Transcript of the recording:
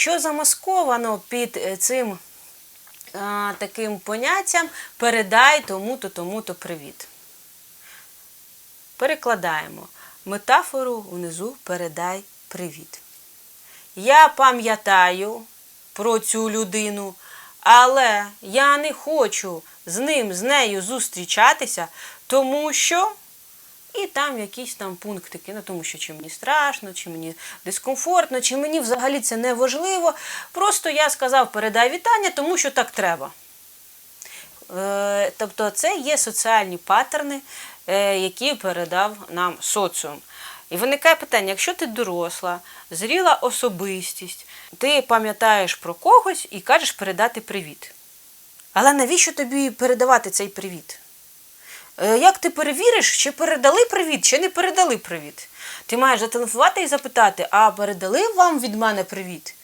що замасковано під е, цим а, таким поняттям передай тому-то, тому-то привіт. Перекладаємо метафору внизу передай привіт. Я пам'ятаю про цю людину, але я не хочу з ним, з нею зустрічатися, тому що. І там якісь там пунктики, ну тому що чи мені страшно, чи мені дискомфортно, чи мені взагалі це не важливо. Просто я сказав передай вітання, тому що так треба. Е, Тобто це є соціальні паттерни, е, які передав нам соціум. І виникає питання: якщо ти доросла, зріла особистість, ти пам'ятаєш про когось і кажеш передати привіт. Але навіщо тобі передавати цей привіт? Е, Як ти перевіриш, чи передали привіт, чи не передали привіт? Ти маєш зателефонувати і запитати, а передали вам від мене привіт?